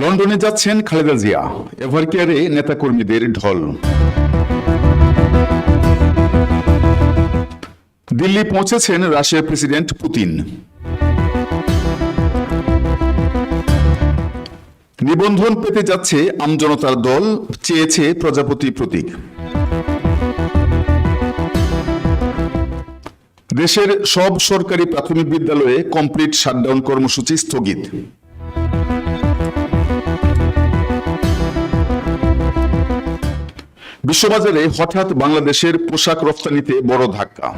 লন্ডনে যাচ্ছেন খালেদা জিয়া। এভারকেয়ারে নেতাকর্মীদের ঢল। দিল্লি পৌঁছেছেন রাশিয়ার প্রেসিডেন্ট পুতিন। নিবন্ধন পেতে যাচ্ছে আমজনতার দল, চেয়েছে প্রজাপতি প্রতীক। দেশের সব সরকারি প্রাথমিক বিদ্যালয়ে কমপ্লিট শাটডাউন কর্মসূচি স্থগিত। বিশ্ববাজারে হঠাৎ বাংলাদেশের পোশাক রফতানিতে বড় ধাক্কা।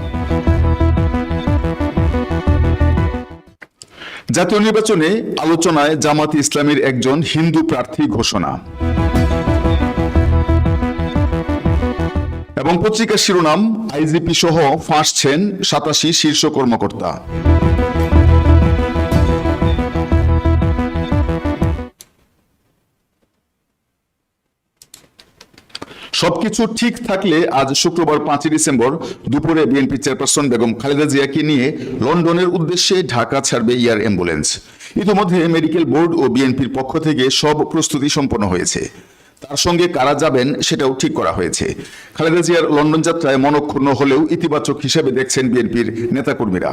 জাতীয় নির্বাচনে আলোচনায় জামাত ইসলামীর একজন হিন্দু প্রার্থী ঘোষণা। এবং পত্রিকার শিরোনাম, আইজিপি সহ ফাঁসছেন সাতাশি শীর্ষ কর্মকর্তা। সবকিছু ঠিক থাকলে আজ শুক্রবার পাঁচই ডিসেম্বর দুপুরে বিএনপি চেয়ারপারসন বেগম খালেদা জিয়াকে নিয়ে লন্ডনের উদ্দেশ্যে ঢাকা ছাড়বে ইয়ার অ্যাম্বুলেন্স। ইতিমধ্যে মেডিকেল বোর্ড ও বিএনপির পক্ষ থেকে সব প্রস্তুতি সম্পন্ন হয়েছে। তার সঙ্গে কারা যাবেন সেটাও ঠিক করা হয়েছে। খালেদা জিয়ার লন্ডন যাত্রায় মনক্ষুণ্ণ হলেও ইতিবাচক হিসেবে দেখছেন বিএনপির নেতাকর্মীরা।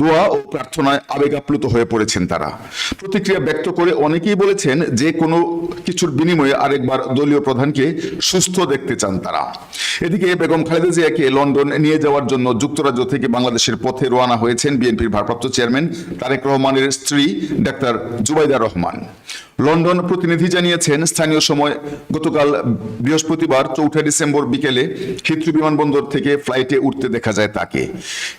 দোয়া ও প্রার্থনায় আবেগ আপ্লুত হয়ে পড়েছেন তারা। প্রতিক্রিয়া ব্যক্ত করে অনেকেই বলেছেন যে কোনো কিছুর বিনিময়ে আরেকবার দলীয় প্রধানকে সুস্থ দেখতে চান তারা। এদিকে বেগম খালেদা জিয়াকে লন্ডন নিয়ে যাওয়ার জন্য যুক্তরাজ্য থেকে বাংলাদেশের পথে রওনা হয়েছেন বিএনপির ভারপ্রাপ্ত চেয়ারম্যান তারেক রহমানের স্ত্রী ডাক্তার জুবাইদা রহমান। লন্ডন প্রতিনিধি জানিয়েছেন, স্থানীয় সময় গতকাল বৃহস্পতিবার চৌঠা ডিসেম্বর বিকেলে হিথ্রু বিমানবন্দর থেকে ফ্লাইটে উঠতে দেখা যায় তাকে।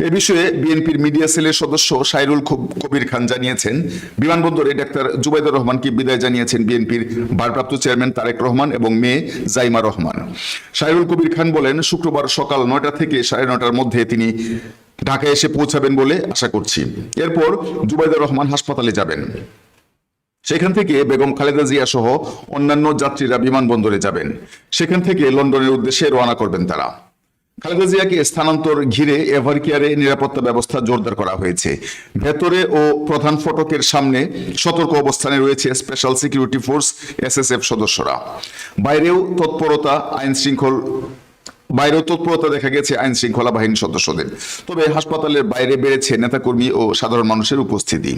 এ বিষয়ে বিএনপির মিডিয়া সেলের সদস্য সাইরুল কবির খান জানিয়েছেন, বিমানবন্দরে ডাক্তার জুবাইদুর রহমানকে বিদায় জানিয়েছেন বিএনপির ভারপ্রাপ্ত চেয়ারম্যান তারেক রহমান এবং মেয়ে জাইমা রহমান। সাইরুল কবির খান বলেন, শুক্রবার সকাল নয়টা থেকে সাড়ে নটার মধ্যে তিনি ঢাকায় এসে পৌঁছাবেন বলে আশা করছি। এরপর জুবাইদুর রহমান হাসপাতালে যাবেন। সেখান থেকে বেগম খালেদা জিয়া সহ অন্যান্য যাত্রীরা বিমানবন্দরে যাবেন। সেখান থেকে লন্ডনের উদ্দেশ্যে রওনা করবেন তারা। খালেদা জিয়াকে স্থানান্তর ঘিরে এভারকেয়ারে নিরাপত্তা ব্যবস্থা জোরদার করা হয়েছে। ভেতরে ও প্রধান ফটকের সামনে সতর্ক অবস্থানে রয়েছে স্পেশাল সিকিউরিটি ফোর্স, এসএসএফ সদস্যরা। বাইরেও তৎপরতা, আইন শৃঙ্খল, বাইরেও তৎপরতা দেখা গেছে আইন শৃঙ্খলা বাহিনীর সদস্যদের। তবে হাসপাতালের বাইরে বেড়েছে নেতাকর্মী ও সাধারণ মানুষের উপস্থিতি।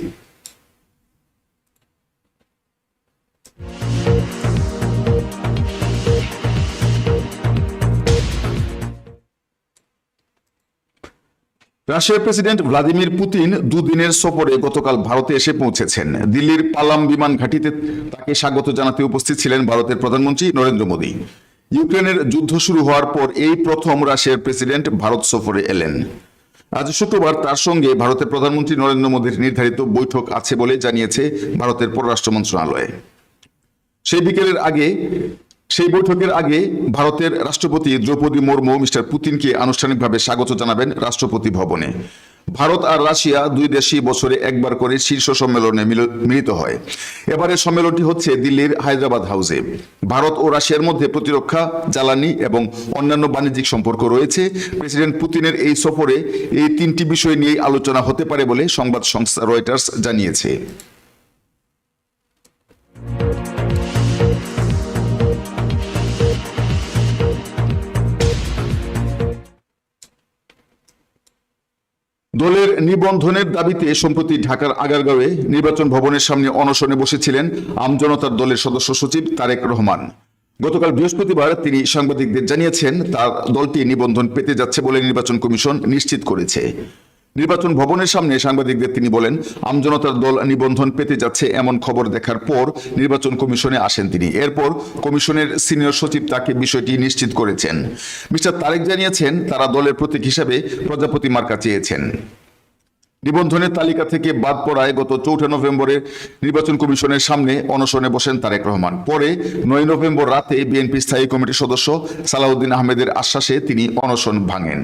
রাশিয়ার প্রেসিডেন্ট ভ্লাদিমির পুতিন দুদিনের সফরে গতকাল ভারতে এসে পৌঁছেছেন। দিল্লির পালাম বিমান ঘাঁটিতে তাকে স্বাগত জানাতে উপস্থিত ছিলেন ভারতের প্রধানমন্ত্রী নরেন্দ্র মোদী। ইউক্রেনের যুদ্ধ শুরু হওয়ার পর এই প্রথম রাশিয়ার প্রেসিডেন্ট ভারত সফরে এলেন। আজ শুক্রবার তার সঙ্গে ভারতের প্রধানমন্ত্রী নরেন্দ্র মোদীর নির্ধারিত বৈঠক আছে বলে জানিয়েছে ভারতের পররাষ্ট্র মন্ত্রণালয়। সেই বিকেলের আগে সেই বৈঠকের আগে ভারতের রাষ্ট্রপতি দ্রৌপদী মুর্মু মিস্টার পুতিনকে আনুষ্ঠানিকভাবে স্বাগত জানাবেন রাষ্ট্রপতি ভবনে। ভারত আর রাশিয়া দুই দেশই বছরে একবার করে শীর্ষ সম্মেলনে মিল- মিলিত হয়। এবারের সম্মেলনটি হচ্ছে দিল্লির হায়দ্রাবাদ হাউসে। ভারত ও রাশিয়ার মধ্যে প্রতিরক্ষা, জ্বালানি এবং অন্যান্য বাণিজ্যিক সম্পর্ক রয়েছে। প্রেসিডেন্ট পুতিনের এই সফরে এই তিনটি বিষয় নিয়ে আলোচনা হতে পারে বলে সংবাদ সংস্থা রয়টার্স জানিয়েছে। দলের নিবন্ধনের দাবিতে সম্প্রতি ঢাকার আগারগাঁওয়ে নির্বাচন ভবনের সামনে অনশনে বসেছিলেন আমজনতার দলের সদস্য সচিব তারেক রহমান। গতকাল বৃহস্পতিবার তিনি সাংবাদিকদের জানিয়েছেন, তার দলটি নিবন্ধন পেতে যাচ্ছে বলে নির্বাচন কমিশন নিশ্চিত করেছে। নির্বাচন ভবনের সামনে সাংবাদিকদের তিনি বলেন, আমজনতার দল নিবন্ধন পেতে যাচ্ছে এমন খবর দেখার পর নির্বাচন কমিশনে আসেন তিনি। এরপর কমিশনের সিনিয়র সচিব তাকে বিষয়টি নিশ্চিত করেছেন। মিস্টার তারেক জানিয়েছেন, তারা দলের প্রতীক হিসাবে প্রজাপতি মার্কা চেয়েছেন। নিবন্ধনের তালিকা থেকে বাদ পড়ায় গত চৌঠা নভেম্বরে নির্বাচন কমিশনের সামনে অনশনে বসেন তারেক রহমান। পরে নয় নভেম্বর রাতে বিএনপি স্থায়ী কমিটির সদস্য সালাউদ্দিন আহমেদের আশ্বাসে তিনি অনশন ভাঙেন।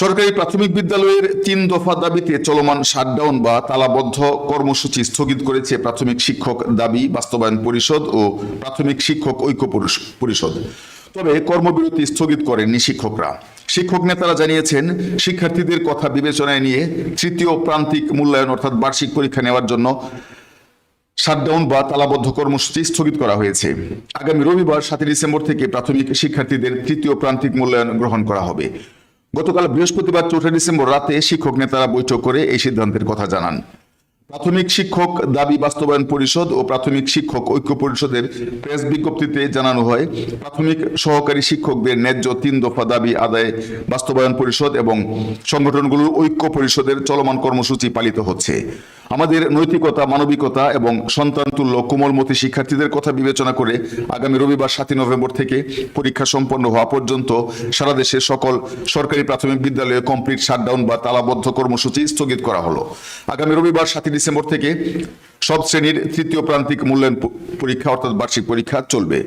সরকারি প্রাথমিক বিদ্যালয়ের তিন দফা দাবিতে চলমান শাটডাউন বা তালাবদ্ধ কর্মসূচি স্থগিত করেছে প্রাথমিক শিক্ষক দাবি, বাস্তবায়ন পরিষদ ও প্রাথমিক শিক্ষক ঐক্য পরিষদ। তবে কর্মবিরতি স্থগিত করেননি শিক্ষকরা। শিক্ষক নেতারা জানিয়েছেন, শিক্ষার্থীদের কথা বিবেচনায় নিয়ে তৃতীয় প্রান্তিক মূল্যায়ন অর্থাৎ বার্ষিক পরীক্ষা নেওয়ার জন্য শাটডাউন বা তালাবদ্ধ কর্মসূচি স্থগিত করা হয়েছে। আগামী রবিবার, সাতই ডিসেম্বর থেকে প্রাথমিক শিক্ষার্থীদের তৃতীয় প্রান্তিক মূল্যায়ন গ্রহণ করা হবে। গতকাল বৃহস্পতিবার চৌঠা ডিসেম্বর রাতে শিক্ষক নেতারা বৈঠক করে এই সিদ্ধান্তের কথা জানান। প্রাথমিক শিক্ষক দাবি বাস্তবায়ন পরিষদ ও প্রাথমিক শিক্ষক ঐক্য পরিষদের প্রেস বিজ্ঞপ্তিতে জানানো হয়, প্রাথমিক সহকারী শিক্ষকদের ন্যায্য তিন দফা দাবি আদায়ে বাস্তবায়ন পরিষদ এবং সংগঠনগুলোর ঐক্য পরিষদের চলমান কর্মসূচি পালিত হচ্ছে। আমাদের নৈতিকতা, মানবিকতা এবং সন্তানতুল্য কোমলমতি শিক্ষার্থীদের কথা বিবেচনা করে আগামী রবিবার সাতই নভেম্বর থেকে পরীক্ষা সম্পন্ন হওয়া পর্যন্ত সারা দেশের সকল সরকারি প্রাথমিক বিদ্যালয়ে কমপ্লিট শাটডাউন বা তালাবদ্ধ কর্মসূচি স্থগিত করা হলো। আগামী রবিবার সাতই ডিসেম্বর থেকে সব শ্রেণির তৃতীয় প্রান্তিক মূল্যায়ন পরীক্ষা অর্থাৎ বার্ষিক পরীক্ষা চলবে।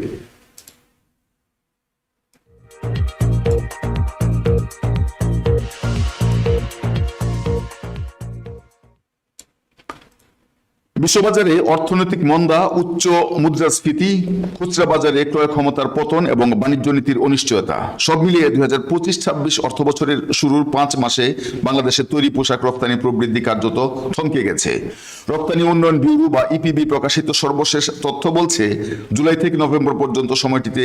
বিশ্ববাজারে অর্থনৈতিক মন্দা, উচ্চ মুদ্রাস্ফীতি, খুচরা বাজারে ক্রয় ক্ষমতার পতন এবং বাণিজ্য নীতির অনিশ্চয়তা। সব মিলিয়ে দুই হাজার পঁচিশ, ছাব্বিশ অর্থ বছরের শুরুর পাঁচ মাসে বাংলাদেশের তৈরি পোশাক রপ্তানি প্রবৃদ্ধি কার্যত থমকে গেছে। রপ্তানি উন্নয়ন ব্যুরো বা ইপিবি প্রকাশিত সর্বশেষ তথ্য বলছে, জুলাই থেকে নভেম্বর পর্যন্ত সময়টিতে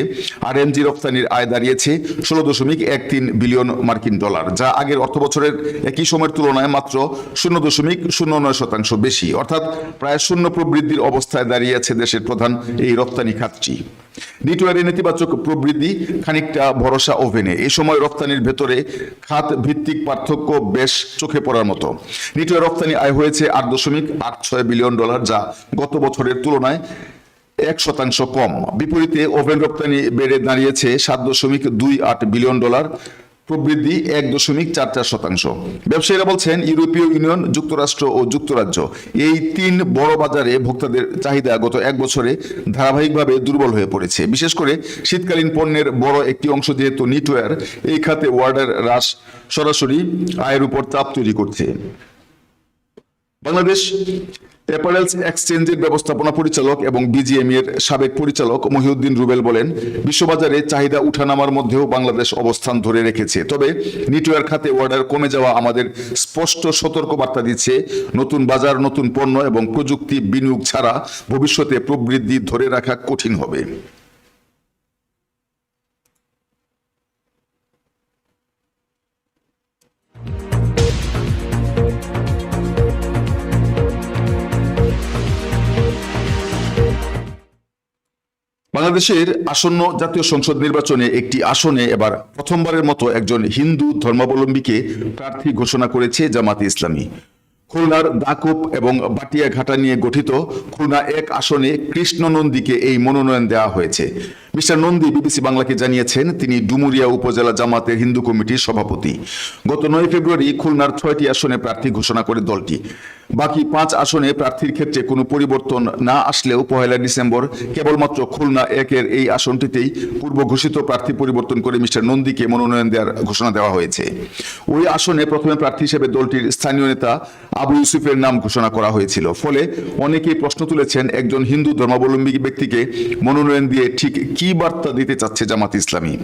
আরএমজি রপ্তানির আয় দাঁড়িয়েছে ষোলো দশমিক এক তিন বিলিয়ন মার্কিন ডলার, যা আগের অর্থ বছরের একই সময়ের তুলনায় মাত্র শূন্য দশমিক শূন্য নয় শতাংশ বেশি। অর্থাৎ প্রায় শূন্য প্রবৃদ্ধির অবস্থায় দাঁড়িয়ে আছে দেশের প্রধান এই রপ্তানি খাতটি। নিটোয়ারের নেতিবাচক প্রবৃদ্ধি খানিকটা ভরসা ওভেনে। এই সময় রপ্তানির ভেতরে খাত ভিত্তিক পার্থক্য বেশ চোখে পড়ার মতো। নিটোয়ার রপ্তানি আয় হয়েছে আট দশমিক আট ছয় বিলিয়ন ডলার, যা গত বছরের তুলনায় এক শতাংশ কম। বিপরীতে ওভেন রপ্তানি বেড়ে দাঁড়িয়েছে সাত দশমিক দুই আট বিলিয়ন ডলার প্রবৃদ্ধি এক দশমিক চার চার শতাংশ। ব্যবসায়ীরা বলছেন, ইউরোপীয় ইউনিয়ন, যুক্তরাষ্ট্র ও যুক্তরাজ্য এই তিন বড় বাজারে ভোক্তাদের চাহিদা গত এক বছরে ধারাবাহিকভাবে দুর্বল হয়ে পড়েছে। বিশেষ করে শীতকালীন পণ্যের বড় একটি অংশ যেহেতু নিটওয়্যার, এই খাতে ওয়ার্ডার হ্রাস সরাসরি আয়ের উপর চাপ তৈরি করছে। বাংলাদেশ অ্যাপারেলস এক্সচেঞ্জের ব্যবস্থাপনা পরিচালক এবং বিজিএম এর সাবেক পরিচালক মহিউদ্দিন রুবেল বলেন, বিশ্ববাজারে চাহিদা উঠানামার মধ্যেও বাংলাদেশ অবস্থান ধরে রেখেছে। তবে নিটওয়ার খাতে অর্ডার কমে যাওয়া আমাদের স্পষ্ট সতর্ক বার্তা দিচ্ছে, নতুন বাজার, নতুন পণ্য এবং প্রযুক্তি বিনিয়োগ ছাড়া ভবিষ্যতে প্রবৃদ্ধি ধরে রাখা কঠিন হবে। বাংলাদেশের আসন্ন জাতীয় সংসদ নির্বাচনে একটি আসনে এবার প্রথমবারের মতো একজন হিন্দু ধর্মাবলম্বীকে প্রার্থী ঘোষণা করেছে জামাতে ইসলামী। খুলনার দাকুপ এবং বাটিয়া ঘাটা নিয়ে গঠিত খুলনা এক আসনে কৃষ্ণনন্দীকে এই মনোনয়ন দেওয়া হয়েছে। মিস্টার নন্দী বিবিসি বাংলাকে জানিয়েছেন, তিনি ডুমুরিয়া উপজেলা জামাতের হিন্দু কমিটির সভাপতি। গত নয় ফেব্রুয়ারি খুলনার ছয়টি আসনে প্রার্থী ঘোষণা করে দলটি। বাকি পাঁচ আসনে প্রার্থীর ক্ষেত্রে কোনো পরিবর্তন না আসলেও পহেলা ডিসেম্বর কেবলমাত্র খুলনা একের এই আসনটিতেই পূর্ব ঘোষিত প্রার্থী পরিবর্তন করে মিস্টার নন্দীকে মনোনয়ন দেওয়ার ঘোষণা দেওয়া হয়েছে। ওই আসনে প্রথমে প্রার্থী হিসেবে দলটির স্থানীয় নেতা আবু ইউসুফের নাম ঘোষণা করা হয়েছিল। ফলে অনেকেই প্রশ্ন তুলেছেন, একজন হিন্দু ধর্মাবলম্বী ব্যক্তিকে মনোনয়ন দিয়ে ঠিক কি বার্তা দিতে চাচ্ছে জামাত ইসলামী।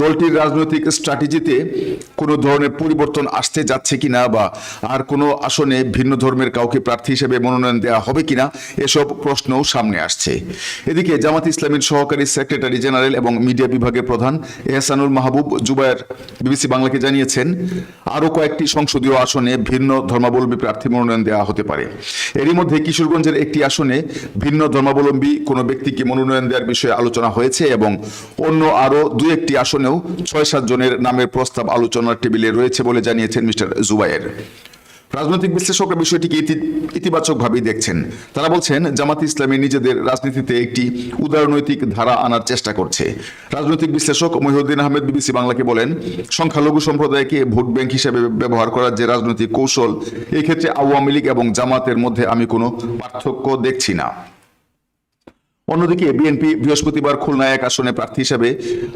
দলটির রাজনৈতিক স্ট্র্যাটেজিতে কোনো ধরনের পরিবর্তন আসতে যাচ্ছে কিনা বা আর কোনো আসনে ভিন্ন ধর্মের কাউকে প্রার্থী হিসেবে মনোনয়ন দেওয়া হবে কিনা, এসব প্রশ্নও সামনে আসছে। এদিকে জামাত ইসলামীর সহকারী সেক্রেটারি জেনারেল এবং মিডিয়া বিভাগের প্রধান এহসানুল মাহবুব জুবায়ের বিবিসি বাংলাকে জানিয়েছেন, আরও কয়েকটি সংসদীয় আসনে ভিন্ন ধর্মাবলম্বী প্রার্থী মনোনয়ন দেওয়া হতে পারে। এরই মধ্যে কিশোরগঞ্জের একটি আসনে ভিন্ন ধর্মাবলম্বী কোনো ব্যক্তিকে মনোনয়ন দেওয়ার বিষয়ে আলোচনা হয়েছে এবং অন্য আরও দু একটি আসনেও ছয় সাত জনের নামের প্রস্তাব আলোচনার টেবিলে রয়েছে বলে জানিয়েছেন মিস্টার জুবায়ের। রাজনৈতিক বিশ্লেষকরা বিষয়টিকে ইতিবাচকভাবেই দেখছেন। তারা বলছেন, জামাত ইসলামী নিজেদের রাজনীতিতে একটি উদারনৈতিক ধারা আনার চেষ্টা করছে। রাজনৈতিক বিশ্লেষক মহিউদ্দিন আহমেদ বিবিসি বাংলাকে বলেন, সংখ্যালঘু সম্প্রদায়কে ভোট ব্যাংক হিসেবে ব্যবহার করার যে রাজনৈতিক কৌশল, এক্ষেত্রে আওয়ামী লীগ এবং জামাতের মধ্যে আমি কোনো পার্থক্য দেখছি না। অন্যদিকে বিএনপি বৃহস্পতিবার খুলনায় এক আসনে প্রার্থী হিসেবে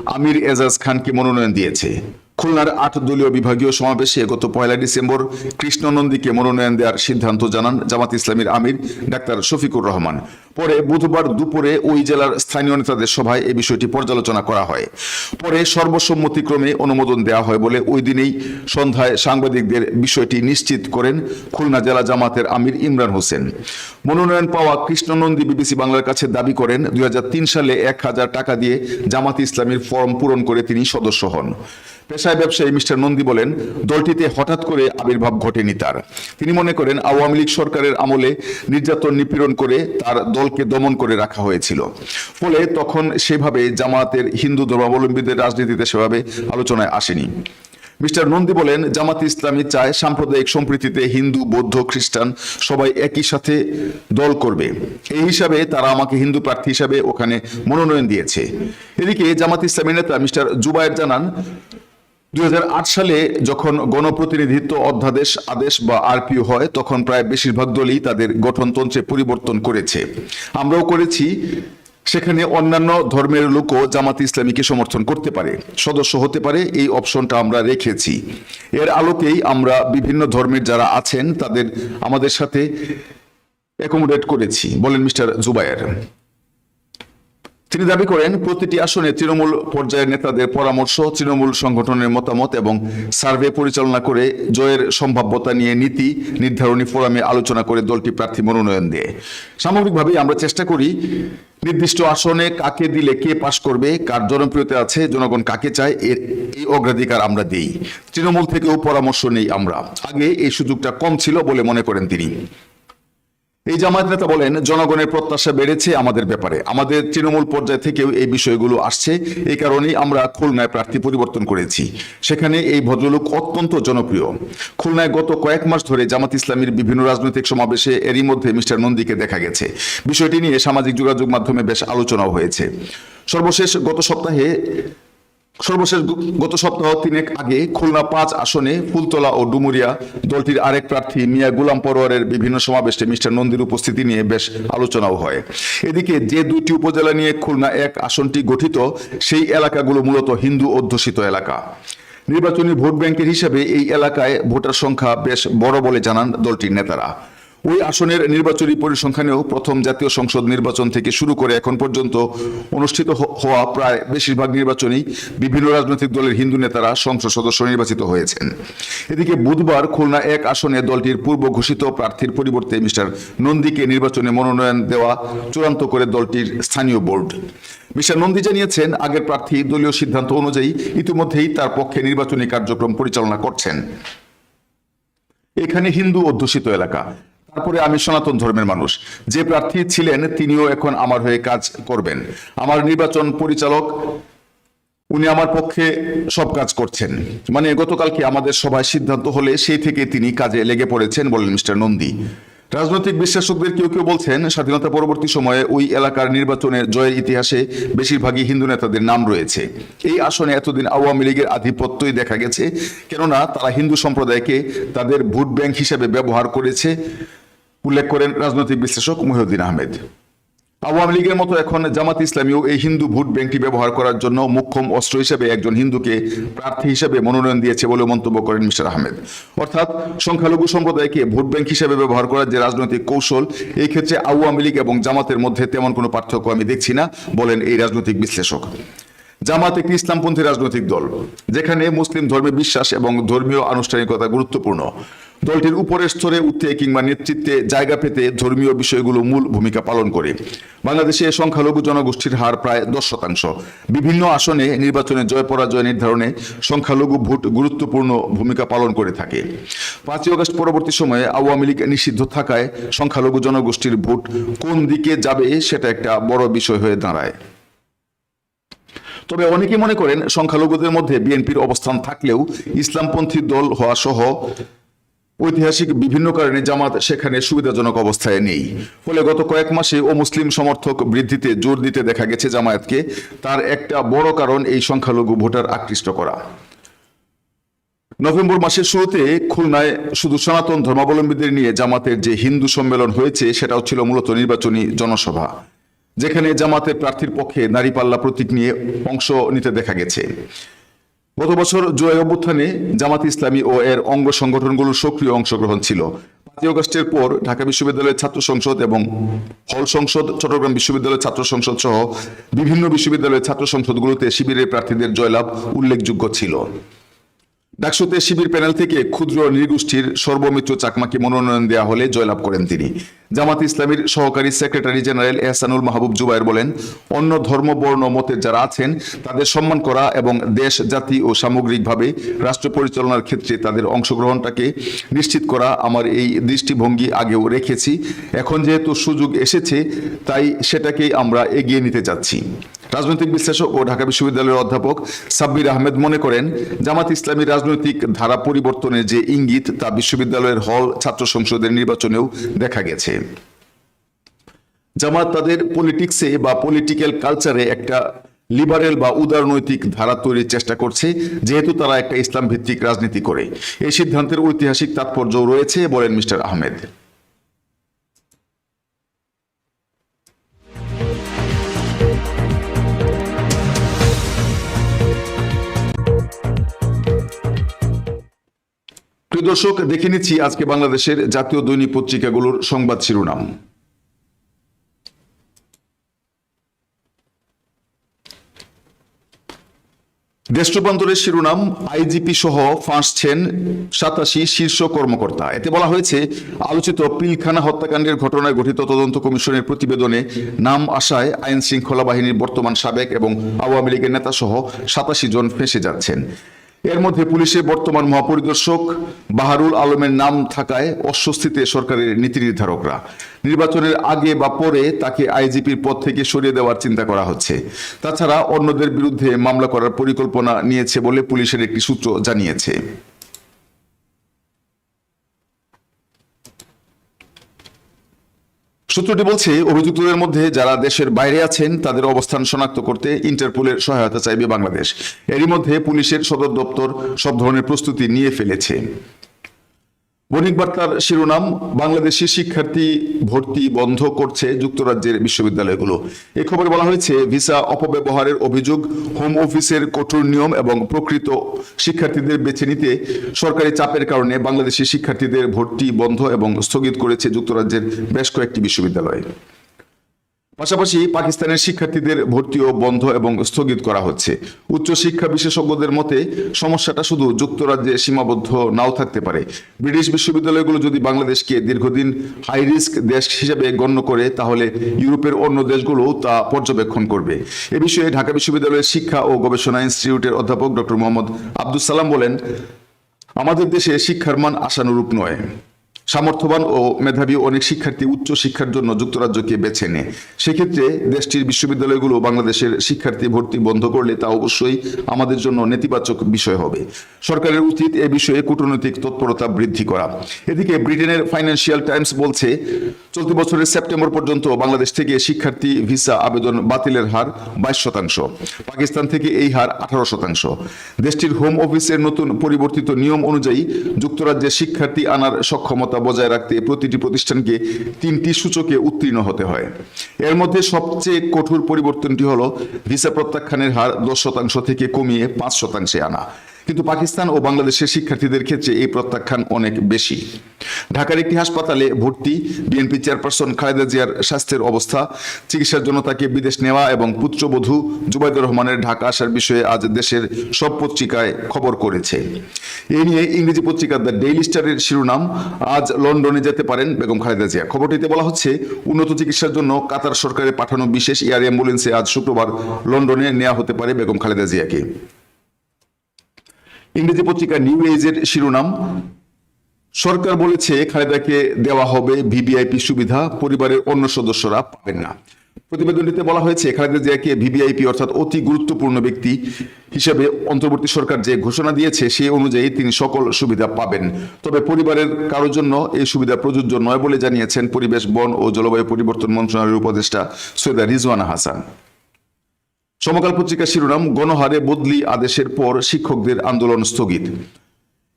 আমির এজাজ খানকে মনোনয়ন দিয়েছে। খুলনার আট দলীয় বিভাগীয় সমাবেশে গত পয়লা ডিসেম্বর কৃষ্ণ নন্দীকে মনোনয়ন দেওয়ার সিদ্ধান্ত জানান জামাত ইসলামীর আমির ডাক্তার শফিকুর রহমান। পরে বুধবার দুপুরে ওই জেলার স্থানীয় নেতাদের সভায় এই বিষয়টি পর্যালোচনা করা হয়। পরে সর্বসম্মতিক্রমে অনুমোদন দেওয়া হয় বলে ওই দিনেই সন্ধ্যায় সাংবাদিকদের বিষয়টি নিশ্চিত করেন খুলনা জেলা জামাতের আমির ইমরান হোসেন। মনোনয়ন পাওয়া কৃষ্ণনন্দী বিবিসি বাংলার কাছে দাবি করেন, দুই হাজার তিন সালে এক হাজার টাকা দিয়ে জামাত ইসলামীর ফর্ম পূরণ করে তিনি সদস্য হন। পেশায় ব্যবসায়ী মিস্টার নন্দী বলেন, দলটিতে হঠাৎ করে আবির্ভাব ঘটেনি তার। তিনি মনে করেন, আওয়ামী লীগ সরকারের আমলে নির্যাতন নিপীড়ন করে তার দলকে দমন করে রাখা হয়েছিল। ফলে তখন সেভাবে জামাতের হিন্দু ধর্মাবলম্বীদের রাজনীতিতে সেভাবে আলোচনায় আসেনি। মিস্টার নন্দী বলেন, জামাত ইসলামী চায় সাম্প্রদায়িক সম্প্রীতিতে হিন্দু, বৌদ্ধ, খ্রিস্টান সবাই একই সাথে দল করবে। এই হিসাবে তারা আমাকে হিন্দু প্রার্থী হিসাবে ওখানে মনোনয়ন দিয়েছে। এদিকে জামাত ইসলামী নেতা মিস্টার জুবায়ের জানান দুই হাজার আট সালে যখন গণপ্রতিনিধিত্ব অধ্যাদেশ, আদেশ বা আরপিও হয়, তখন প্রায় বেশিরভাগ দলই তাদের গঠনতন্ত্রে পরিবর্তন করেছে। আমরাও করেছি। সেখানে অন্যান্য ধর্মের লোকও জামাত ইসলামীকে সমর্থন করতে পারে, সদস্য হতে পারে, এই অপশনটা আমরা রেখেছি। এর আলোকেই আমরা বিভিন্ন ধর্মের যারা আছেন, তাদের আমাদের সাথে অ্যাকোমোডেট করেছি, বলেন মিস্টার জুবায়ের। তিনি দাবি করেন, প্রতিটি আসনে তৃণমূল পর্যায়ের নেতাদের পরামর্শ, তৃণমূল সংগঠনের মতামত এবং সার্ভে পরিচালনা করে জয়ের সম্ভাব্যতা নিয়ে নীতি নির্ধারণী ফোরামে আলোচনা করে দলটি প্রার্থী মনোনয়ন দেয়। সামগ্রিকভাবেই আমরা চেষ্টা করি, নির্দিষ্ট আসনে কাকে দিলে কে পাশ করবে, কার জনপ্রিয়তা আছে, জনগণ কাকে চায়, এর এই অগ্রাধিকার আমরা দেই। তৃণমূল থেকেও পরামর্শ নেই আমরা। আগে এই সুযোগটা কম ছিল বলে মনে করেন তিনি। এই জামায়াত নেতা বলেন, জনগণের প্রত্যাশা বেড়েছে আমাদের ব্যাপারে। আমাদের তৃণমূল পর্যায় থেকেও এই বিষয়গুলো আসছে। এই কারণেই আমরা খুলনায় প্রার্থী পরিবর্তন করেছি। সেখানে এই ভদ্রলোক অত্যন্ত জনপ্রিয়। খুলনায় গত কয়েক মাস ধরে জামাত ইসলামীর বিভিন্ন রাজনৈতিক সমাবেশে এরই মধ্যে মিস্টার নন্দীকে দেখা গেছে। বিষয়টি নিয়ে সামাজিক যোগাযোগ মাধ্যমে বেশ আলোচনাও হয়েছে। সর্বশেষ গত সপ্তাহে সর্বশেষ গত সপ্তাহ তিনেক আগে খুলনা পাঁচ আসনে ফুলতলা ও ডুমুরিয়া দলটির আরেক প্রার্থী মিয়া গুলাম পরোয়ারের বিভিন্ন সমাবেশে মিস্টার নন্দীর উপস্থিতি নিয়ে বেশ আলোচনাও হয়। এদিকে যে দুইটি উপজেলা নিয়ে খুলনা এক আসনটি গঠিত, সেই এলাকাগুলো মূলত হিন্দু অধ্যুষিত এলাকা। নির্বাচনী ভোট ব্যাংকের হিসাবে এই এলাকায় ভোটার সংখ্যা বেশ বড় বলে জানান দলটির নেতারা। ওই আসনের নির্বাচনী পরিসংখ্যানেও প্রথম জাতীয় সংসদ নির্বাচন থেকে শুরু করে এখন পর্যন্ত অনুষ্ঠিত হওয়া প্রায় বেশিরভাগ নির্বাচনেই বিভিন্ন রাজনৈতিক দলের হিন্দু নেতারা সংসদ সদস্য নির্বাচিত হয়েছেন। এদিকে বুধবার খুলনা এক আসনে দলটির পূর্ব ঘোষিত প্রার্থীর পরিবর্তে মিস্টার নন্দীকে নির্বাচনে মনোনয়ন দেওয়া চূড়ান্ত করে দলটির স্থানীয় বোর্ড। মিস্টার নন্দী জানিয়েছেন, আগের প্রার্থী দলীয় সিদ্ধান্ত অনুযায়ী ইতিমধ্যেই তার পক্ষে নির্বাচনী কার্যক্রম পরিচালনা করছেন। এখানে হিন্দু অধ্যুষিত এলাকা। তারপরে আমি সনাতন ধর্মের মানুষ। যে প্রার্থী ছিলেন তিনিও এখন আমার হয়ে কাজ করবেন। আমার নির্বাচন পরিচালক, উনি আমার পক্ষে সব কাজ করছেন। মানে গতকালকে আমাদের সভায় সিদ্ধান্ত হলে সেই থেকে তিনি কাজে লেগে পড়েছেন বলেন মিস্টার নন্দী। রাজনৈতিক বিশ্লেষকদের কেউ কেউ বলছেন, স্বাধীনতা পরবর্তী সময়ে ওই এলাকার নির্বাচনের জয়ের ইতিহাসে বেশিরভাগই হিন্দু নেতাদের নাম রয়েছে। এই আসনে এতদিন আওয়ামী লীগের আধিপত্যই দেখা গেছে। কেননা তারা হিন্দু সম্প্রদায়কে তাদের ভোট ব্যাংক হিসেবে ব্যবহার করেছে। উল্লেখ করেন রাজনৈতিক বিশ্লেষক মহিউদ্দিন আহমেদ। আওয়ামী লীগের মতো এখন জামাত ইসলামীও এই হিন্দু ভোট ব্যাংকটি ব্যবহার করার জন্য মুখ্যম অস্ত্র হিসেবে একজন হিন্দুকে প্রার্থী হিসেবে মনোনয়ন দিয়েছে বলে মন্তব্য করেন মিস্টার আহমেদ। অর্থাৎ সংখ্যালঘু সম্প্রদায়কে ভোট ব্যাংক হিসেবে ব্যবহার করার যে রাজনৈতিক কৌশল, এই ক্ষেত্রে আওয়ামী লীগ এবং জামাতের মধ্যে তেমন কোনো পার্থক্য আমি দেখছি না, বলেন এই রাজনৈতিক বিশ্লেষক। জামাত একটি ইসলামপন্থী রাজনৈতিক দল, যেখানে মুসলিম ধর্মে বিশ্বাস এবং ধর্মীয় আনুষ্ঠানিকতা গুরুত্বপূর্ণ। দলটির উপরের স্তরে উঠতে কিংবা নেতৃত্বে জায়গা পেতে ধর্মীয় বিষয়গুলো মূল ভূমিকা পালন করে। বাংলাদেশে সংখ্যালঘু জনগোষ্ঠীর হার প্রায় দশ শতাংশ। বিভিন্ন আসনে নির্বাচনে জয় পরাজয় নির্ধারণে সংখ্যালঘু ভোট গুরুত্বপূর্ণ ভূমিকা পালন করে থাকে। পাঁচই আগস্ট পরবর্তী সময়ে আওয়ামী লীগ নিষিদ্ধ থাকায় সংখ্যালঘু জনগোষ্ঠীর ভোট কোন দিকে যাবে সেটা একটা বড় বিষয় হয়ে দাঁড়ায়। তবে অনেকে মনে করেন সংখ্যালঘুদের মধ্যে বিএনপির অবস্থান থাকলেও ইসলামপন্থী দল হওয়া সহ ঐতিহাসিক বিভিন্ন কারণে জামাত সেখানে সুবিধাজনক অবস্থায় নেই। ফলে গত কয়েক মাসে ও মুসলিম সমর্থক বৃদ্ধিতে জোর দিতে দেখা গেছে জামায়াতকে। তার একটা বড় কারণ এই সংখ্যালঘু ভোটার আকৃষ্ট করা। নভেম্বর মাসের শুরুতে খুলনায় শুধু সনাতন ধর্মাবলম্বীদের নিয়ে জামাতের যে হিন্দু সম্মেলন হয়েছে, সেটাও ছিল মূলত নির্বাচনী জনসভা। যেখানে জামাতের প্রার্থীর পক্ষে নারীপাল্লা প্রতীক নিয়ে অংশ নিতে দেখা গেছে। গত বছর জুলাই অভ্যুত্থানে জামাত ইসলামী ও এর অঙ্গ সংগঠনগুলোর সক্রিয় অংশগ্রহণ ছিল। পাঁচই অগস্টের পর ঢাকা বিশ্ববিদ্যালয়ের ছাত্র সংসদ এবং হল সংসদ, চট্টগ্রাম বিশ্ববিদ্যালয়ের ছাত্র সংসদ সহ বিভিন্ন বিশ্ববিদ্যালয়ের ছাত্র সংসদগুলোতে শিবিরের প্রার্থীদের জয়লাভ উল্লেখযোগ্য ছিল। ডাকসুতে শিবির প্যানেল থেকে ক্ষুদ্র নৃগোষ্ঠীর সর্বমিত্র চাকমাকে মনোনয়ন দেওয়া হলে জয়লাভ করেন তিনি। জামাত ইসলামীর সহকারী সেক্রেটারি জেনারেল এহসানুল মাহবুব জুবায়ের বলেন, অন্য ধর্ম, বর্ণ মতের যারা আছেন, তাদের সম্মান করা এবং দেশ, জাতি ও সামগ্রিকভাবে রাষ্ট্র পরিচালনার ক্ষেত্রে তাদের অংশগ্রহণটাকে নিশ্চিত করা আমার এই দৃষ্টিভঙ্গি আগেও রেখেছি। এখন যেহেতু সুযোগ এসেছে, তাই সেটাকেই আমরা এগিয়ে নিতে যাচ্ছি রাজনৈতিক বিশ্লেষক ও ঢাকা বিশ্ববিদ্যালয়ের অধ্যাপক সাব্বির আহমেদ মনে করেন, জামাত ইসলামী রাজনৈতিক ধারা পরিবর্তনের যে ইঙ্গিত তা বিশ্ববিদ্যালয়ের হল ছাত্র সংসদের নির্বাচনেও দেখা গেছে। জামাত তাদের পলিটিক্সে বা পলিটিক্যাল কালচারে একটা লিবারেল বা উদারনৈতিক ধারা তৈরির চেষ্টা করছে, যেহেতু তারা একটা ইসলাম ভিত্তিক রাজনীতি করে। এই সিদ্ধান্তের ঐতিহাসিক তাৎপর্য রয়েছে, বলেন মিস্টার আহমেদ। প্রিয় দর্শক, দেখে নিচ্ছি আজকে বাংলাদেশের জাতীয় দৈনিক পত্রিকাগুলোর সংবাদ শিরোনাম। দেশ শিরোনাম, আইজিপি সহ ফাঁসছেন সাতাশি শীর্ষ কর্মকর্তা। এতে বলা হয়েছে, আলোচিত পিলখানা হত্যাকাণ্ডের ঘটনায় গঠিত তদন্ত কমিশনের প্রতিবেদনে নাম আসায় আইন শৃঙ্খলা বাহিনীর বর্তমান সাবেক এবং আওয়ামী লীগের নেতা সহ সাতাশি জন ফেঁসে যাচ্ছেন। এর মধ্যে পুলিশের বর্তমান মহাপরিদর্শক বাহারুল আলমের নাম থাকায় অস্বস্তিতে সরকারের নীতি নির্ধারকরা। নির্বাচনের আগে বা পরে তাকে আইজিপির পদ থেকে সরিয়ে দেওয়ার চিন্তা করা হচ্ছে। তাছাড়া অন্যদের বিরুদ্ধে মামলা করার পরিকল্পনা নিয়েছে বলে পুলিশের একটি সূত্র জানিয়েছে। সূত্রটি বলছে, অভিযুক্তদের মধ্যে যারা দেশের বাইরে আছেন, তাদের অবস্থান শনাক্ত করতে ইন্টারপোলের সহায়তা চাইবে বাংলাদেশ। এরই মধ্যে পুলিশের সদর দপ্তর সব ধরনের প্রস্তুতি নিয়ে ফেলেছে। বণিক বার্তার শিরোনাম, বাংলাদেশি শিক্ষার্থী ভর্তি বন্ধ করছে যুক্তরাজ্যের বিশ্ববিদ্যালয়গুলো। এ খবরে বলা হয়েছে, ভিসা অপব্যবহারের অভিযোগ, হোম অফিসের কঠোর নিয়ম এবং প্রকৃত শিক্ষার্থীদের বেছে নিতে সরকারি চাপের কারণে বাংলাদেশি শিক্ষার্থীদের ভর্তি বন্ধ এবং স্থগিত করেছে যুক্তরাজ্যের বেশ কয়েকটি বিশ্ববিদ্যালয়। পাশাপাশি পাকিস্তানের শিক্ষার্থীদের ভর্তিও বন্ধ এবং স্থগিত করা হচ্ছে। উচ্চশিক্ষা বিশেষজ্ঞদের মতে, সমস্যাটা শুধু যুক্তরাজ্যে সীমাবদ্ধ নাও থাকতে পারে। ব্রিটিশ বিশ্ববিদ্যালয়গুলো যদি বাংলাদেশকে দীর্ঘদিন হাই রিস্ক দেশ হিসেবে গণ্য করে, তাহলে ইউরোপের অন্য দেশগুলোও তা পর্যবেক্ষণ করবে। এ বিষয়ে ঢাকা বিশ্ববিদ্যালয়ের শিক্ষা ও গবেষণা ইনস্টিটিউটের অধ্যাপক ডক্টর মোহাম্মদ আব্দুল সালাম বলেন, আমাদের দেশে শিক্ষার মান আশানুরূপ নয়। সামর্থ্যবান ও মেধাবী অনেক শিক্ষার্থী উচ্চ শিক্ষার জন্য যুক্তরাজ্যকে বেছে নেয়। সেক্ষেত্রে দেশটির বিশ্ববিদ্যালয়গুলো বাংলাদেশের শিক্ষার্থী ভর্তি বন্ধ করলে তা অবশ্যই আমাদের জন্য নেতিবাচক বিষয় হবে। সরকারের উচিত এ বিষয়ে কূটনৈতিক তৎপরতা বৃদ্ধি করা। এদিকে ব্রিটেনের ফাইন্যান্সিয়াল টাইমস বলছে, চলতি বছরের সেপ্টেম্বর পর্যন্ত বাংলাদেশ থেকে শিক্ষার্থী ভিসা আবেদন বাতিলের হার বাইশ শতাংশ। পাকিস্তান থেকে এই হার আঠারো শতাংশ। দেশটির হোম অফিসের নতুন পরিবর্তিত নিয়ম অনুযায়ী যুক্তরাজ্যে শিক্ষার্থী আনার সক্ষমতা বজায় রাখতে প্রতিটি প্রতিষ্ঠানকে তিনটি সূচকে উত্তীর্ণ হতে হয়। এর মধ্যে সবচেয়ে কঠোর পরিবর্তনটি হলো ভিসা প্রত্যাখ্যানের হার দশ শতাংশ থেকে কমিয়ে পাঁচ শতাংশে আনা। কিন্তু পাকিস্তান ও বাংলাদেশের শিক্ষার্থীদের ক্ষেত্রে এই প্রত্যাখ্যান অনেক বেশি। ঢাকার একটি হাসপাতালে ভর্তি বিএনপি চেয়ারপারসন খালেদা জিয়ার স্বাস্থ্যের অবস্থা, চিকিৎসার জন্য তাকে বিদেশ নেওয়া এবং পুত্রবধূ জুবাইদুর রহমানের ঢাকা আসার বিষয়ে আজ দেশের সব পত্রিকায় খবর করেছে। এ নিয়ে ইংরেজি পত্রিকা দ্য ডেইলি স্টারের শিরোনাম, আজ লন্ডনে যেতে পারেন বেগম খালেদা জিয়া। খবরটিতে বলা হচ্ছে, উন্নত চিকিৎসার জন্য কাতার সরকারের পাঠানো বিশেষ এয়ার অ্যাম্বুলেন্সে আজ শুক্রবার লন্ডনে নেওয়া হতে পারে বেগম খালেদা জিয়াকে। ইংরেজি পত্রিকা নিউ এজের শিরোনাম, সরকার বলেছে খালেদাকে দেওয়া হবে ভিভিআইপি সুবিধা, পরিবারের অন্য সদস্যরা পাবেন না। প্রতিবেদনটিতে বলা হয়েছে, খালেদা জিয়াকে ভিভিআইপি অর্থাৎ অতি গুরুত্বপূর্ণ ব্যক্তি হিসেবে অন্তর্বর্তী সরকার যে ঘোষণা দিয়েছে সেই অনুযায়ী তিনি সকল সুবিধা পাবেন। তবে পরিবারের কারোর জন্য এই সুবিধা প্রযোজ্য নয় বলে জানিয়েছেন পরিবেশ, বন ও জলবায়ু পরিবর্তন মন্ত্রণালয়ের উপদেষ্টা সৈয়দা রিজওয়ানা হাসান। সমকাল পত্রিকার শিরোনাম গণহারে বদলি আদেশের পর শিক্ষকদের আন্দোলন স্থগিত।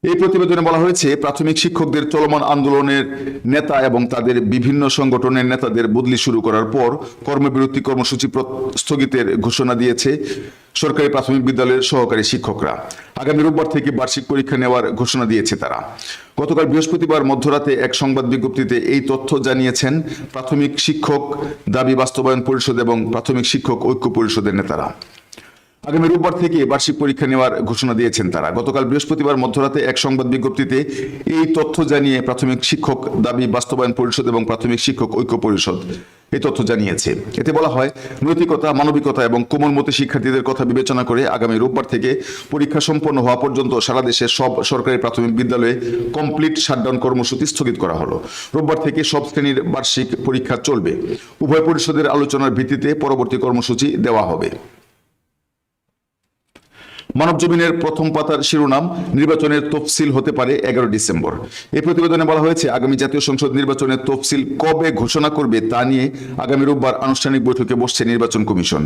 এই প্রতিবেদনে বলা হয়েছে, প্রাথমিক শিক্ষকদের চলমান আন্দোলনের নেতা এবং তাদের বিভিন্ন সংগঠনের নেতাদের বদলি শুরু করার পর কর্মবিরতি কর্মসূচি স্থগিতের ঘোষণা দিয়েছে সরকারি প্রাথমিক বিদ্যালয়ের সহকারী শিক্ষকরা। আগামী রোববার থেকে বার্ষিক পরীক্ষা নেওয়ার ঘোষণা দিয়েছে তারা। গতকাল বৃহস্পতিবার মধ্যরাতে এক সংবাদ বিজ্ঞপ্তিতে এই তথ্য জানিয়েছেন প্রাথমিক শিক্ষক, দাবি বাস্তবায়ন পরিষদ এবং প্রাথমিক শিক্ষক ঐক্য পরিষদের নেতারা। আগামী রোববার থেকে বার্ষিক পরীক্ষা নেওয়ার ঘোষণা দিয়েছেন তারা। গতকাল বৃহস্পতিবার মধ্যরাতে এক সংবাদ বিজ্ঞপ্তিতে এই তথ্য জানিয়ে প্রাথমিক শিক্ষক দাবি বাস্তবায়ন পরিষদ এবং প্রাথমিক শিক্ষক ঐক্য পরিষদ এই তথ্য জানিয়েছে। এতে বলা হয়, নৈতিকতা, মানবিকতা এবং কোমলমতি শিক্ষার্থীদের কথা বিবেচনা করে আগামী রোববার থেকে পরীক্ষা সম্পন্ন হওয়া পর্যন্ত সারা দেশে সব সরকারি প্রাথমিক বিদ্যালয়ে কমপ্লিট শাটডাউন কর্মসূচি স্থগিত করা হলো। রোববার থেকে সব শ্রেণির বার্ষিক পরীক্ষা চলবে। উভয় পরিষদের আলোচনার ভিত্তিতে পরবর্তী কর্মসূচি দেওয়া হবে। মানবজমিনের প্রথম পাতার শিরোনাম নির্বাচনের তফসিল হতে পারে এগারো ডিসেম্বর। এই প্রতিবেদনে বলা হয়েছে, আগামী জাতীয় সংসদ নির্বাচনের তফসিল কবে ঘোষণা করবে তা নিয়ে আগামী রোববার আনুষ্ঠানিক বৈঠকে বসছে নির্বাচন কমিশন।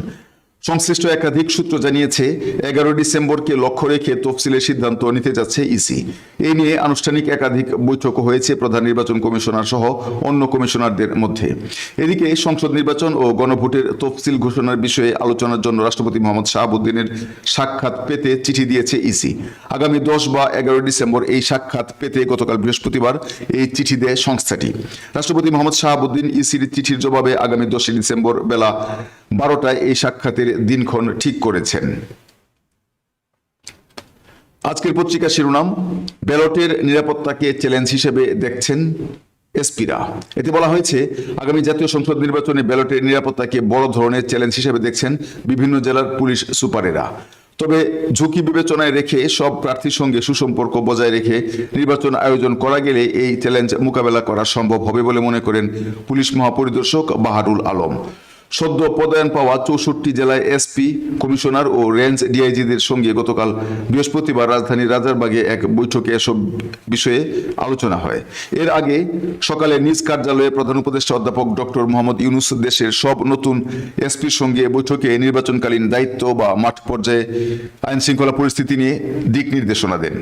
সংশ্লিষ্ট একাধিক সূত্র জানিয়েছে, এগারো ডিসেম্বরকে লক্ষ্য রেখে তফসিলের সিদ্ধান্ত নিতে যাচ্ছে ইসি। এই নিয়ে আনুষ্ঠানিক একাধিক বৈঠক হয়েছে প্রধান নির্বাচন কমিশনার সহ অন্য কমিশনারদের মধ্যে। এদিকে সংসদ নির্বাচন ও গণভোটের তফসিল ঘোষণার বিষয়ে আলোচনার জন্য রাষ্ট্রপতি মোহাম্মদ শাহাবুদ্দিনের সাক্ষাৎ পেতে চিঠি দিয়েছে ইসি। আগামী দশ বা এগারো ডিসেম্বর এই সাক্ষাৎ পেতে গতকাল বৃহস্পতিবার এই চিঠি দেয় সংস্থাটি। রাষ্ট্রপতি মোহাম্মদ শাহাবুদ্দিন ইসির চিঠির জবাবে আগামী দশই ডিসেম্বর বেলা বারোটায় এই সাক্ষাতের দিনক্ষণ ঠিক করেছেন। আজকের পত্রিকা শিরোনাম, ব্যালটের নিরাপত্তাকে চ্যালেঞ্জ হিসেবে দেখছেন এসপিরা এতে বলা হয়েছে, আগামী জাতীয় সংসদ নির্বাচনে ব্যালটের নিরাপত্তাকে বড় ধরনের চ্যালেঞ্জ হিসেবে দেখছেন বিভিন্ন জেলার পুলিশ সুপারেরা। তবে ঝুঁকি বিবেচনায় রেখে সব প্রার্থীর সঙ্গে সুসম্পর্ক বজায় রেখে নির্বাচন আয়োজন করা গেলে এই চ্যালেঞ্জ মোকাবেলা করা সম্ভব হবে বলে মনে করেন পুলিশ মহাপরিদর্শক বাহারুল আলম। সদ্য পদায়ন পাওয়া চৌষট্টি জেলায় এসপি, কমিশনার ও রেঞ্জ ডিআইজিদের সঙ্গে গতকাল বৃহস্পতিবার রাজধানীর রাজারবাগে এক বৈঠকে এসব বিষয়ে আলোচনা হয়। এর আগে সকালে নিজ কার্যালয়ে প্রধান উপদেষ্টা অধ্যাপক ডক্টর মোহাম্মদ ইউনুস দেশের সব নতুন এসপির সঙ্গে বৈঠকে নির্বাচনকালীন দায়িত্ব বা মাঠ পর্যায়ে আইন শৃঙ্খলা পরিস্থিতি নিয়ে দিক নির্দেশনা দেন।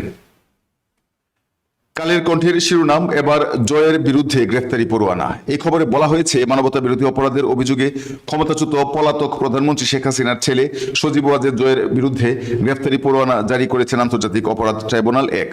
কালের কণ্ঠের শিরোনাম এবার জয়ের বিরুদ্ধে গ্রেফতারি পরোয়ানা। এই খবরে বলা হয়েছে মানবতা বিরোধী অপরাধের অভিযোগে ক্ষমতাচ্যুত পলাতক প্রধানমন্ত্রী শেখ হাসিনার ছেলে সজীব ওয়াজের জয়ের বিরুদ্ধে গ্রেফতারি পরোয়ানা জারি করেছেন আন্তর্জাতিক অপরাধ ট্রাইব্যুনাল এক।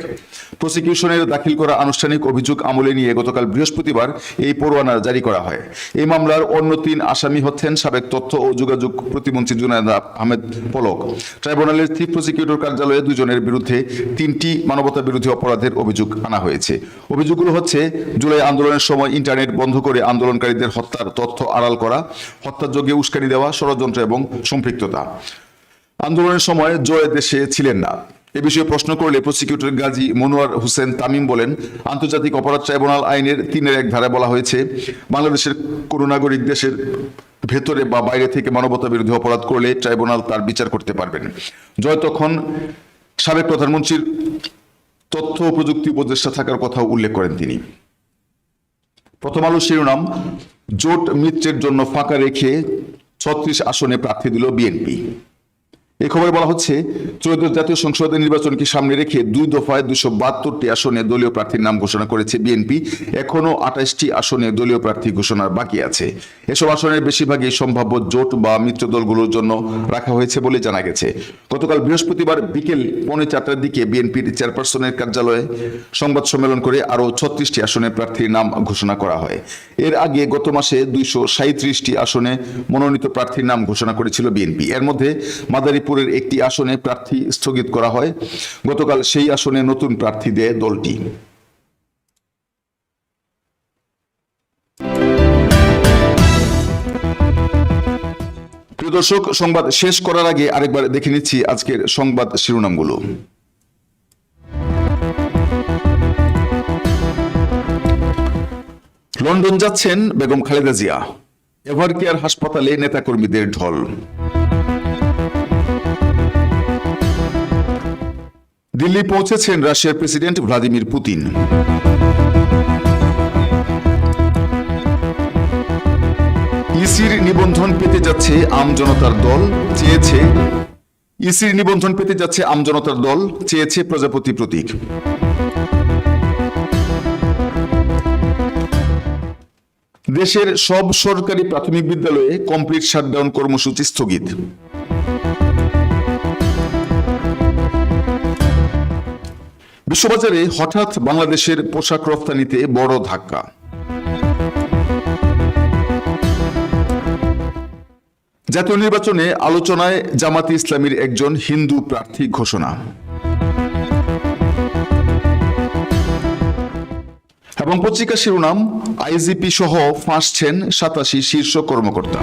প্রসিকিউশনের দাখিল করা আনুষ্ঠানিক অভিযোগ আমলে নিয়ে গতকাল বৃহস্পতিবার এই পরোয়ানা জারি করা হয়। এই মামলার অন্য তিন আসামি হচ্ছেন সাবেক তথ্য ও যোগাযোগ প্রতিমন্ত্রী জুনায়দ আহমেদ পলক। ট্রাইব্যুনালের চিফ প্রসিকিউটর কার্যালয়ে দুজনের বিরুদ্ধে তিনটি মানবতা বিরোধী অপরাধের অভিযোগ আনা হয়েছে। অভিযোগগুলো হচ্ছে, জুলাই আন্দোলনের সময় ইন্টারনেট বন্ধ করে আন্দোলনকারীদের হত্যার তথ্য আড়াল করা হত্যাযোগে উস্কানি দেওয়া, ষড়যন্ত্র এবং সম্পৃক্ততা। আন্দোলনের সময় জয় দেশে ছিলেন না। এ বিষয়ে প্রশ্ন করলে প্রসিকিউটর গাজী মনোয়ার হোসেন তামিম বলেন, আন্তর্জাতিক অপরাধ ট্রাইব্যুনাল আইনের তিনের এক ধারায় বলা হয়েছে, বাংলাদেশের কোনো নাগরিক দেশের ভেতরে বা বাইরে থেকে মানবতা বিরোধী অপরাধ করলে ট্রাইব্যুনাল তার বিচার করতে পারবেন। জয় তখন সাবেক প্রধানমন্ত্রীর তথ্য ও প্রযুক্তি উপদেষ্টা থাকার কথা উল্লেখ করেন তিনি। প্রথম আলো শিরোনাম, জোট মিত্রের জন্য ফাঁকা রেখে ছত্রিশ আসনে প্রার্থী দিল বিএনপি। এই খবরে বলা হচ্ছে ত্রয়োদশ জাতীয় সংসদের নির্বাচনকে সামনে রেখে দুই দফায় দুশো বাহাত্তরটি আসনে দলীয় প্রার্থীর নাম ঘোষণা করেছে বিএনপি। এখনও আঠাশটি আসনে দলীয় প্রার্থী ঘোষণার বাকি আছে। এসব আসনের বেশিরভাগই সম্ভাব্য জোট বা মিত্র দলগুলোর জন্য রাখা হয়েছে বলে জানা গেছে। গতকাল বৃহস্পতিবার বিকেল পৌনে চারটার দিকে বিএনপির চেয়ারপারসনের কার্যালয়ে সংবাদ সম্মেলন করে আরও ছত্রিশটি আসনে প্রার্থীর নাম ঘোষণা করা হয়। এর আগে গত মাসে দুইশো সাঁত্রিশটি আসনে মনোনীত প্রার্থীর নাম ঘোষণা করেছিল বিএনপি। এর মধ্যে মাদারীপুরের একটি আসনে প্রার্থী স্থগিত করা হয়। গতকাল সেই আসনে নতুন প্রার্থী দেয় দলটি। দর্শক, সংবাদ শেষ করার আগে আরেকবার দেখে নিচ্ছি আজকের সংবাদ শিরোনামগুলো। লন্ডন যাচ্ছেন বেগম খালেদা জিয়া। এভারকেয়ার হাসপাতালে নেতাকর্মীদের ঢল। দিল্লি পৌঁছেছেন রাশিয়ার প্রেসিডেন্ট ভ্লাদিমির পুতিন। ইসির নিবন্ধন পেতে যাচ্ছে আমজনতার দল, চেয়েছে ইসির নিবন্ধন পেতে যাচ্ছে আমজনতার দল, চেয়েছে প্রজাপতি প্রতীক। দেশের সব সরকারি প্রাথমিক বিদ্যালয়ে কমপ্লিট শাটডাউন কর্মসূচি স্থগিত। বিশ্ববাজারে হঠাৎ বাংলাদেশের পোশাক রফতানিতে বড় ধাক্কা। জাতীয় নির্বাচনে আলোচনায় জামাতি ইসলামীর একজন হিন্দু প্রার্থী ঘোষণা। এবং পত্রিকা শিরোনাম, আইজিপি সহ ফাঁসছেন সাতাশি শীর্ষ কর্মকর্তা।